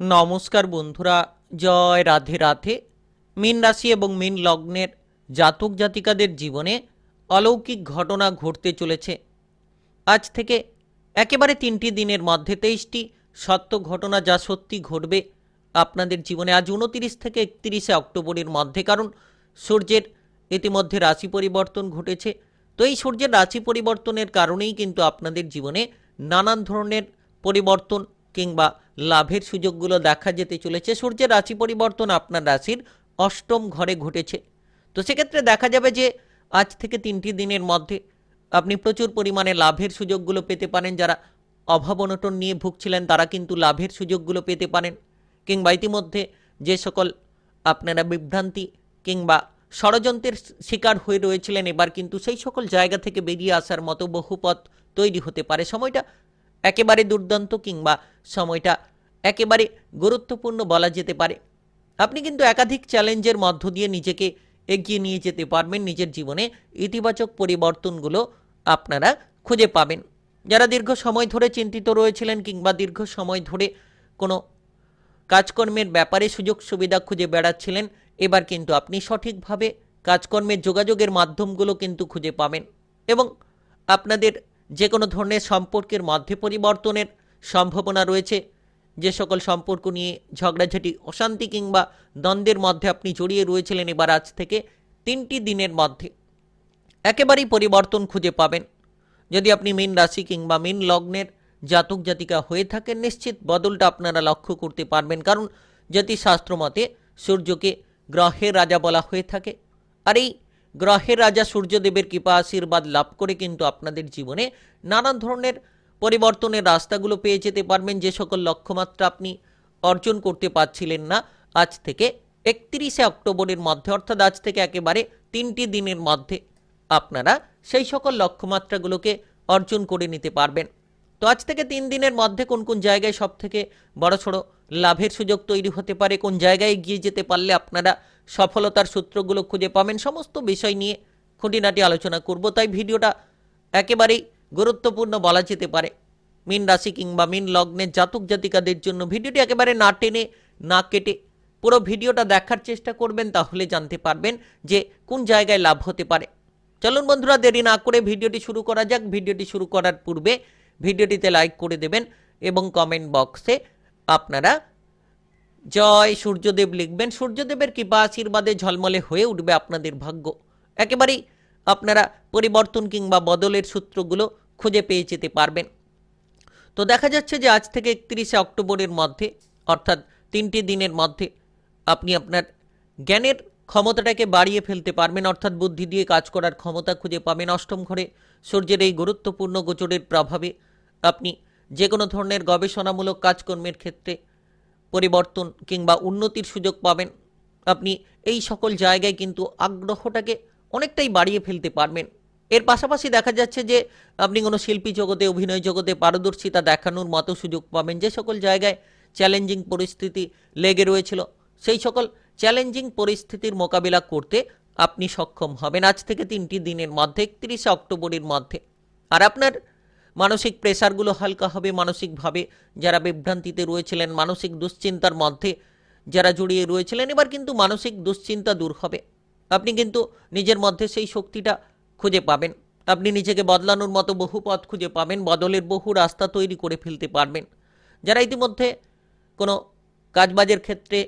নমস্কার বন্ধুরা, জয় রাধে রাধে। মীন রাশি এবং মীন লগ্নের জাতক জাতিকাদের জীবনে অলৌকিক ঘটনা ঘটতে চলেছে। আজ থেকে একেবারে তিনটি দিনের মধ্যে তেইশটি সত্য ঘটনা যা সত্যি ঘটবে আপনাদের জীবনে আজ উনতিরিশ থেকে একত্রিশে অক্টোবরের মধ্যে, কারণ সূর্যের ইতিমধ্যে রাশি পরিবর্তন ঘটেছে। তো এই সূর্যের রাশি পরিবর্তনের কারণেই কিন্তু আপনাদের জীবনে নানান ধরনের পরিবর্তন কিংবা লাভের সুযোগগুলো দেখা যেতে চলেছে। সূর্যের রাশি পরিবর্তন আপনার রাশির অষ্টম ঘরে ঘটেছে। তো সেক্ষেত্রে দেখা যাবে যে আজ থেকে তিনটি দিনের মধ্যে আপনি প্রচুর পরিমাণে লাভের সুযোগগুলো পেতে পারেন। যারা অভাব অনটন নিয়ে ভুগছিলেন, তারা কিন্তু লাভের সুযোগগুলো পেতে পারেন। কিংবা ইতিমধ্যে যে সকল আপনারা বিভ্রান্তি কিংবা ষড়যন্ত্রের শিকার হয়ে রয়েছিলেন, এবার কিন্তু সেই সকল জায়গা থেকে বেরিয়ে আসার মতো বহু পথ তৈরি হতে পারে। সময়টা একেবারে দুর্দান্ত কিংবা সময়টা একেবারে গুরুত্বপূর্ণ বলা যেতে পারে। আপনি কিন্তু একাধিক চ্যালেঞ্জের মধ্য দিয়ে নিজেকে এগিয়ে নিয়ে যেতে পারবেন, নিজের জীবনে ইতিবাচক পরিবর্তনগুলো আপনারা খুঁজে পাবেন। যারা দীর্ঘ সময় ধরে চিন্তিত রয়েছিলেন কিংবা দীর্ঘ সময় ধরে কোনো কাজকর্মের ব্যাপারে সুযোগ সুবিধা খুঁজে বেড়াচ্ছিলেন, এবার কিন্তু আপনি সঠিকভাবে কাজকর্মের যোগাযোগের মাধ্যমগুলো কিন্তু খুঁজে পাবেন এবং আপনাদের যে কোনো ধরনের সম্পর্কের মধ্যে পরিবর্তনের সম্ভাবনা রয়েছে। যে সকল সম্পর্ক নিয়ে ঝগড়াঝাটি, অশান্তি কিংবা দ্বন্দ্বের মধ্যে আপনি জড়িয়ে রয়েছিলেন এবার আজ থেকে তিনটি দিনের মধ্যে। একেবারেই পরিবর্তন খুঁজে পাবেন। যদি আপনি মীন রাশি কিংবা মীন লগ্নের জাতক জাতিকা হয়ে থাকেন, নিশ্চিত বদলটা আপনারা লক্ষ্য করতে পারবেন। কারণ জ্যোতিষশাস্ত্র মতে সূর্যকে গ্রহের রাজা বলা হয়ে থাকে। আর এই গ্রহের রাজা সূর্যদেবের কৃপা, আশীর্বাদ লাভ করে কিন্তু আপনাদের জীবনে নানান ধরনের পরিবর্তনের রাস্তাগুলো পেয়ে যেতে পারবেন। যে সকল লক্ষ্যমাত্রা আপনি অর্জন করতে পারছিলেন না, আজ থেকে একত্রিশে অক্টোবরের মধ্যে, অর্থাৎ আজ থেকে একেবারে তিনটি দিনের মধ্যে আপনারা সেই সকল লক্ষ্যমাত্রাগুলোকে অর্জন করে নিতে পারবেন। তো আজ থেকে তিন দিনের মধ্যে কোন কোন জায়গায় সব থেকে বড় সড়ো লাভের সুযোগ তৈরি হতে পারে, কোন জায়গায় গিয়ে যেতে পারলে আপনারা সফলতার সূত্রগুলো খুঁজে পাবেন, সমস্ত বিষয় নিয়ে খুঁটিনাটি আলোচনা করব। তাই ভিডিওটা একেবারেই গুরুত্বপূর্ণ বলা যেতে পারে। মিন রাশি কিংবা মিন লগ্নের জাতক জাতিকাদের জন্য ভিডিওটি একেবারে না টেনে, না কেটে পুরো ভিডিওটা দেখার চেষ্টা করবেন, তাহলে জানতে পারবেন যে কোন জায়গায় লাভ হতে পারে। চলুন বন্ধুরা, দেরি না করে ভিডিওটি শুরু করা যাক। ভিডিওটি শুরু করার পূর্বে ভিডিওটিতে লাইক করে দেবেন এবং কমেন্ট বক্সে আপনারা জয় সূর্যদেব লিখবেন। সূর্যদেবের কৃপা আশীর্বাদে ঝলমলে হয়ে উঠবে আপনাদের ভাগ্য। একেবারেই আপনারা পরিবর্তন কিংবা বদলের সূত্রগুলো খুঁজে পেয়ে যেতে পারবেন। তো দেখা যাচ্ছে যে আজ থেকে একত্রিশে অক্টোবরের মধ্যে, অর্থাৎ তিনটি দিনের মধ্যে, আপনি আপনার জ্ঞানের ক্ষমতাটাকে বাড়িয়ে ফেলতে পারবেন। অর্থাৎ বুদ্ধি দিয়ে কাজ করার ক্ষমতা খুঁজে পাবেন। অষ্টম ঘরে সূর্যের এই গুরুত্বপূর্ণ গোচরের প্রভাবে আপনি যে কোনো ধরনের গবেষণামূলক কাজকর্মের ক্ষেত্রে পরিবর্তন কিংবা উন্নতির সুযোগ পাবেন। আপনি এই সকল জায়গায় কিন্তু আগ্রহটাকে অনেকটাই বাড়িয়ে ফেলতে পারবেন। এর পাশাপাশি দেখা যাচ্ছে যে, আপনি কোনো শিল্পী জগতে, অভিনয় জগতে পারদর্শিতা দেখানোর মতো সুযোগ পাবেন। যে সকল জায়গায় চ্যালেঞ্জিং পরিস্থিতি লেগে রয়েছিল, সেই সকল চ্যালেঞ্জিং পরিস্থিতির মোকাবিলা করতে আপনি সক্ষম হবেন। আজ থেকে তিনটি দিনের মধ্যে, একত্রিশে অক্টোবরের মধ্যে। আর আপনার মানসিক প্রেসারগুলো হালকা হবে মানসিকভাবে যারা বিভ্রান্তিতে রয়েছিলেন, মানসিক দুশ্চিন্তার মধ্যে যারা জড়িয়ে রয়েছিলেন, এবার কিন্তু মানসিক দুশ্চিন্তা দূর হবে। আপনি কিন্তু নিজের মধ্যে সেই শক্তিটা খুঁজে পাবেন। আপনি নিজেকে বদলানোর মতো বহু পথ খুঁজে পাবেন, বদলের বহু রাস্তা তৈরি করে ফেলতে পারবেন। যারা ইতিমধ্যে কোনো কাজবাজের ক্ষেত্রে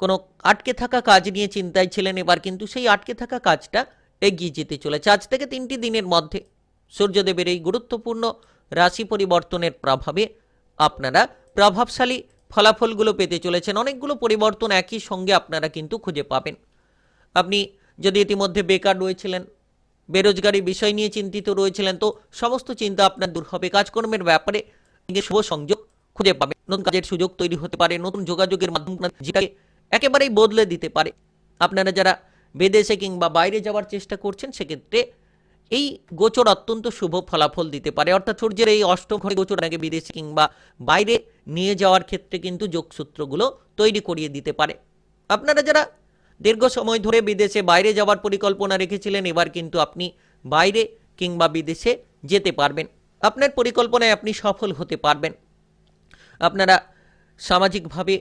কোনো আটকে থাকা কাজ নিয়ে চিন্তায় ছিলেন, এবার কিন্তু সেই আটকে থাকা কাজটা এগিয়ে যেতে চলেছে। আজ থেকে তিনটি দিনের মধ্যে সূর্যদেবের এই গুরুত্বপূর্ণ রাশি পরিবর্তনের প্রভাবে আপনারা প্রভাবশালী ফলাফলগুলো পেতে চলেছেন। অনেকগুলো পরিবর্তন একই সঙ্গে আপনারা কিন্তু খুঁজে পাবেন। আপনি যদি ইতিমধ্যে বেকার রয়েছিলেন, বেরোজগারি বিষয় নিয়ে চিন্তিত রয়েছিলেন, তো সমস্ত চিন্তা আপনার দূর হবে। কাজকর্মের ব্যাপারে শুভ সংযোগ খুঁজে পাবেন। নতুন কাজের সুযোগ তৈরি হতে পারে, নতুন যোগাযোগের মাধ্যম একেবারেই বদলে দিতে পারে। আপনারা যারা বিদেশে কিংবা বাইরে যাওয়ার চেষ্টা করছেন, সেক্ষেত্রে এই গোচর অত্যন্ত শুভ ফলাফল দিতে পারে। অর্থাৎ সূর্যের এই অষ্টম ঘরে গোচর আগে বিদেশে কিংবা বাইরে নিয়ে যাওয়ার ক্ষেত্রে কিন্তু যোগসূত্রগুলো তৈরি করিয়ে দিতে পারে। আপনারা যারা দীর্ঘ সময় ধরে বিদেশে বাইরে যাওয়ার পরিকল্পনা রেখেছিলেন, এবার কিন্তু আপনি বাইরে কিংবা বিদেশে যেতে পারবেন। আপনার পরিকল্পনায় আপনি সফল হতে পারবেন। আপনারা সামাজিকভাবে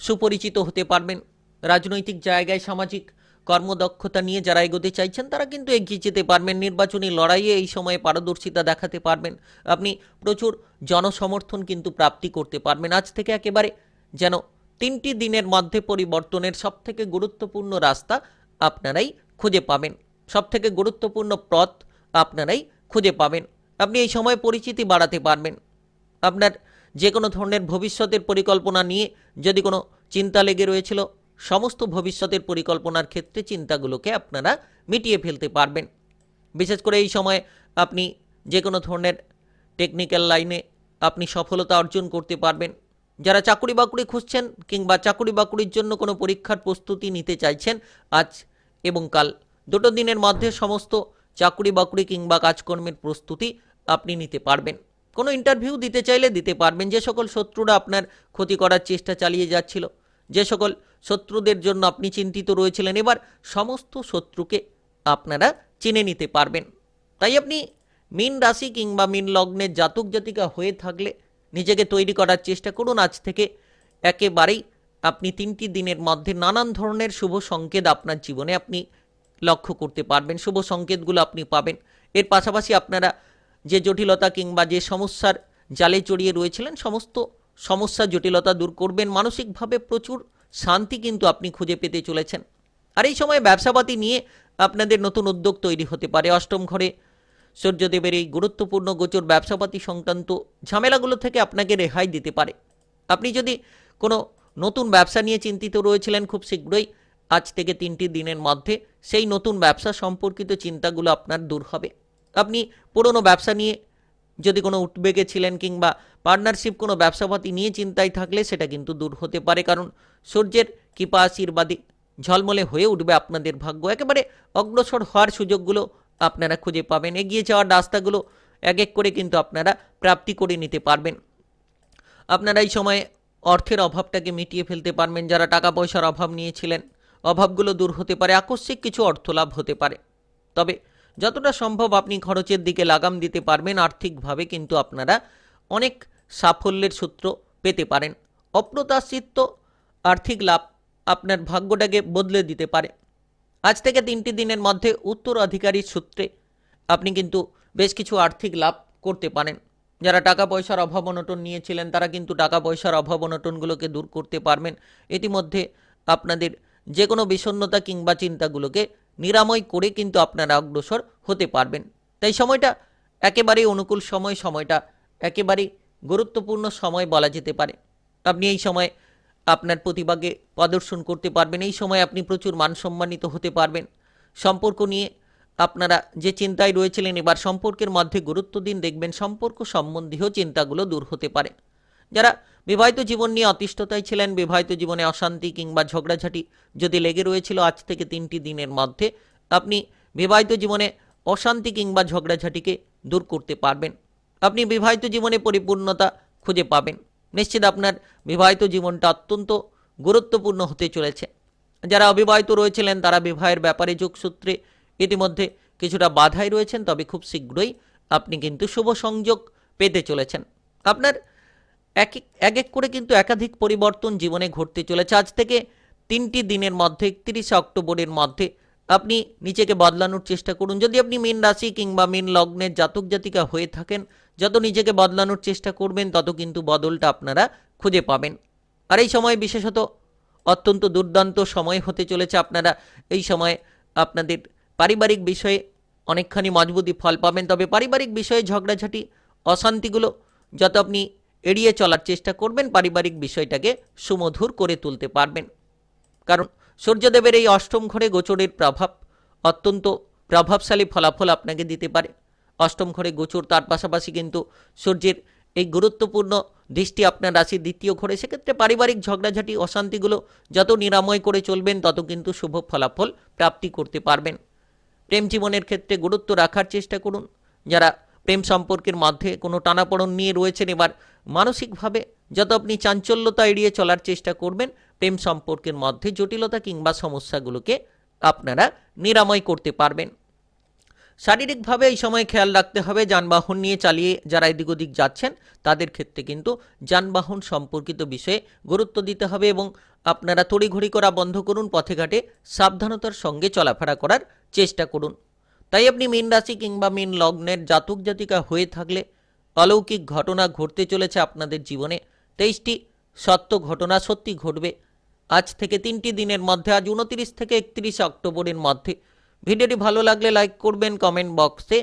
সুপরিচিত হতে পারবেন। রাজনৈতিক জায়গায় সামাজিক কর্মদক্ষতা নিয়ে যারা এগোতে চাইছেন, তারা কিন্তু এগিয়ে যেতে পারবেন। নির্বাচনী লড়াইয়ে এই সময়ে পারদর্শিতা দেখাতে পারবেন। আপনি প্রচুর জনসমর্থন কিন্তু প্রাপ্তি করতে পারবেন। আজ থেকে একেবারে যেন তিনটি দিনের মধ্যে পরিবর্তনের সবথেকে গুরুত্বপূর্ণ রাস্তা আপনারাই খুঁজে পাবেন। সবথেকে গুরুত্বপূর্ণ পথ আপনারাই খুঁজে পাবেন। আপনি এই সময় পরিচিতি বাড়াতে পারবেন। আপনার যে কোনো ধরনের ভবিষ্যতের পরিকল্পনা নিয়ে যদি কোনো চিন্তা লেগে রয়েছিল সমস্ত ভবিষ্যতের পরিকল্পনার ক্ষেত্রে চিন্তাগুলোকে আপনারা মিটিয়ে ফেলতে পারবেন। বিশেষ করে এই সময় আপনি যে কোনো ধরনের টেকনিক্যাল লাইনে আপনি সফলতা অর্জন করতে পারবেন। যারা চাকুরি বাকুরি খুঁজছেন কিংবা চাকুরি বাকুরির জন্য কোনো পরীক্ষার প্রস্তুতি নিতে চাইছেন আজ এবং কাল, দুটো দিনের মধ্যে সমস্ত চাকুরি বাকুরি কিংবা কাজকর্মের প্রস্তুতি আপনি নিতে পারবেন। কোনো ইন্টারভিউ দিতে চাইলে দিতে পারবেন। যে সকল শত্রুরা আপনার ক্ষতি করার চেষ্টা চালিয়ে যাচ্ছিল যে সকল শত্রুদের জন্য আপনি চিন্তিত রয়েছিলেন, এবার সমস্ত শত্রুকে আপনারা চিনে নিতে পারবেন। তাই আপনি মীন রাশি কিংবা মিন লগ্নের জাতক জাতিকা হয়ে থাকলে নিজেকে তৈরি করার চেষ্টা করুন। আজ থেকে একেবারেই আপনি তিনটি দিনের মধ্যে নানান ধরনের শুভ সংকেত আপনার জীবনে আপনি লক্ষ্য করতে পারবেন। শুভ সংকেতগুলো আপনি পাবেন। এর পাশাপাশি আপনারা যে জটিলতা কিংবা যে সমস্যার জালে জড়িয়ে রয়েছিলেন, সমস্ত সমস্যা, জটিলতা দূর করবেন। মানসিকভাবে প্রচুর শান্তি কিন্তু আপনি খুঁজে পেতে চলেছেন। আর এই সময় ব্যবসাপাতি নিয়ে আপনাদের নতুন উদ্যোগ তৈরি হতে পারে। অষ্টম ঘরে সূর্যদেবের এই গুরুত্বপূর্ণ গোচর ব্যবসাপাতি সংক্রান্ত ঝামেলাগুলো থেকে আপনাকে রেহাই দিতে পারে। আপনি যদি কোনো নতুন ব্যবসা নিয়ে চিন্তিত রয়েছিলেন, খুব শীঘ্রই আজ থেকে তিনটি দিনের মধ্যে সেই নতুন ব্যবসা সম্পর্কিত চিন্তাগুলো আপনার দূর হবে। আপনি পুরনো ব্যবসা নিয়ে যদি কোনো উদ্বেগে ছিলেন কিংবা পার্টনারশিপ কোনো ব্যবসাপাতি নিয়ে চিন্তায় থাকলে সেটা কিন্তু দূর হতে পারে, কারণ সূর্যের কৃপা আশীর্বাদে ঝলমলে হয়ে উঠবে আপনাদের ভাগ্য। একেবারে অগ্রসর হওয়ার সুযোগগুলো আপনারা খুঁজে পাবেন। এগিয়ে যাওয়ার রাস্তাগুলো এক এক করে কিন্তু আপনারা প্রাপ্তি করে নিতে পারবেন। আপনারা এই সময়ে অর্থের অভাবটাকে মিটিয়ে ফেলতে পারবেন। যারা টাকা পয়সার অভাব নিয়েছিলেন, অভাবগুলো দূর হতে পারে, আকস্মিক কিছু অর্থ লাভ হতে পারে। তবে যতটা সম্ভব আপনি খরচের দিকে লাগাম দিতে পারবেন। আর্থিকভাবে কিন্তু আপনারা অনেক সাফল্যের সূত্র পেতে পারেন। অপ্রত্যাশিত আর্থিক লাভ আপনার ভাগ্যটাকে বদলে দিতে পারে। আজ থেকে তিনটি দিনের মধ্যে উত্তরাধিকারীর সূত্রে আপনি কিন্তু বেশ কিছু আর্থিক লাভ করতে পারেন। যারা টাকা পয়সার অভাব অনটন নিয়েছিলেন, তারা কিন্তু টাকা পয়সার অভাব অনটনগুলোকে দূর করতে পারবেন। ইতিমধ্যে আপনাদের যে কোনো বিষণ্ণতা কিংবা চিন্তাগুলোকে নিরাময় করে কিন্তু আপনারা অগ্রসর হতে পারবেন। তাই সময়টা একেবারেই অনুকূল সময়, সময়টা একেবারেই গুরুত্বপূর্ণ সময় বলা যেতে পারে। আপনি এই সময় আপনার প্রতিভাকে প্রদর্শন করতে পারবেন, এই সময় আপনি প্রচুর মান সম্মানিত হতে পারবেন। সম্পর্ক নিয়ে আপনারা যে চিন্তায় রয়েছিলেন, এবার সম্পর্কের মধ্যে গুরুত্ব দিন, দেখবেন সম্পর্ক সম্বন্ধীয় চিন্তাগুলো দূর হতে পারে। যারা বিবাহিত জীবন নিয়ে অতিষ্ঠতায় ছিলেন, বিবাহিত জীবনে অশান্তি কিংবা ঝগড়াঝাটি যদি লেগে রয়েছিল, আজ থেকে তিনটি দিনের মধ্যে আপনি বিবাহিত জীবনে অশান্তি কিংবা ঝগড়াঝাটিকে দূর করতে পারবেন। আপনি বিবাহিত জীবনে পরিপূর্ণতা খুঁজে পাবেন। নিশ্চিত আপনার বিবাহিত জীবনটা অত্যন্ত গুরুত্বপূর্ণ হতে চলেছে। যারা অবিবাহিত রয়েছিলেন, তারা বিবাহের ব্যাপারে যোগসূত্রে ইতিমধ্যে কিছুটা বাধাই রয়েছেন, তবে খুব শীঘ্রই আপনি কিন্তু শুভ সংযোগ পেতে চলেছেন। আপনার এক এক এক করে কিন্তু একাধিক পরিবর্তন জীবনে ঘটতে চলেছে। আজ থেকে তিনটি দিনের মধ্যে, একত্রিশে অক্টোবরের মধ্যে আপনি নিজেকে বদলানোর চেষ্টা করুন। যদি আপনি মীন রাশি কিংবা মীন লগ্নের জাতক জাতিকা হয়ে থাকেন, যত নিজেকে বদলানোর চেষ্টা করবেন, তত কিন্তু বদলটা আপনারা খুঁজে পাবেন। আর এই সময় বিশেষত অত্যন্ত দুর্দান্ত সময় হতে চলেছে। আপনারা এই সময় আপনাদের পারিবারিক বিষয়ে অনেকখানি মজবুতি ফল পাবেন। তবে পারিবারিক বিষয়ে ঝগড়াঝাটি, অশান্তিগুলো যত আপনি এড়িয়ে চলার চেষ্টা করবেন, পারিবারিক বিষয়টাকে সুমধুর করে তুলতে পারবেন। কারণ সূর্যদেবের এই অষ্টম ঘরে গোচরের প্রভাব অত্যন্ত প্রভাবশালী ফলাফল আপনাকে দিতে পারে। অষ্টম ঘরে গোচর, তার পাশাপাশি কিন্তু সূর্যের এই গুরুত্বপূর্ণ দৃষ্টি আপনার রাশির দ্বিতীয় ঘরে। সেক্ষেত্রে পারিবারিক ঝগড়াঝাটি, অশান্তিগুলো যত নিরাময় করে চলবেন, তত কিন্তু শুভ ফলাফল প্রাপ্তি করতে পারবেন। প্রেম জীবনের ক্ষেত্রে গুরুত্ব রাখার চেষ্টা করুন। যারা প্রেম সম্পর্কের মধ্যে কোনো টানাপড়ন নিয়ে রয়েছেন, এবার মানসিকভাবে যত আপনি চাঞ্চল্যতা এড়িয়ে চলার চেষ্টা করবেন, প্রেম সম্পর্কের মধ্যে জটিলতা কিংবা সমস্যাগুলোকে আপনারা নিরাময় করতে পারবেন। শারীরিকভাবে এই সময় খেয়াল রাখতে হবে, যানবাহন নিয়ে চালিয়ে যারা এদিক ওদিক যাচ্ছেন, তাদের ক্ষেত্রে কিন্তু যানবাহন সম্পর্কিত বিষয়ে গুরুত্ব দিতে হবে এবং আপনারা তড়িঘড়ি করা বন্ধ করুন, পথে ঘাটে সাবধানতার সঙ্গে চলাফেরা করার চেষ্টা করুন। তাই আপনি মীন রাশি কিংবা মীন লগ্নের জাতক জাতিকা হয়ে থাকলে অলৌকিক ঘটনা ঘটতে চলেছে আপনাদের জীবনে। তেইশটি সত্য ঘটনা সত্যি ঘটবে। আজ থেকে তিনটি দিনের মধ্যে, আজ উনতিরিশ থেকে একত্রিশ অক্টোবরের মধ্যে। ভিডিওটি ভালো লাগলে লাইক করবেন, কমেন্ট বক্সে।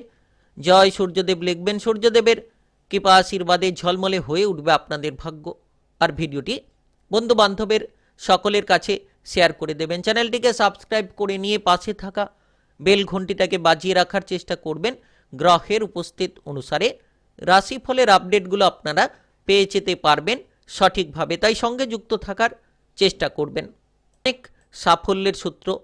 জয় সূর্যদেব লিখবেন, সূর্যদেবের কৃপা আশীর্বাদে ঝলমলে হয়ে উঠবে আপনাদের ভাগ্য। আর ভিডিওটি বন্ধু বান্ধবের সকলের কাছে শেয়ার করে দেবেন। চ্যানেলটিকে সাবস্ক্রাইব করে নিয়ে পাশে থাকা বেল ঘন্টিটাকে বাজিয়ে রাখার চেষ্টা করবেন। গ্রহের উপস্থিত অনুসারে রাশিফলের আপডেটগুলো আপনারা পেয়ে যেতে পারবেন সঠিকভাবে। তাই সঙ্গে যুক্ত থাকার চেষ্টা করবেন। অনেক সাফল্যের সূত্র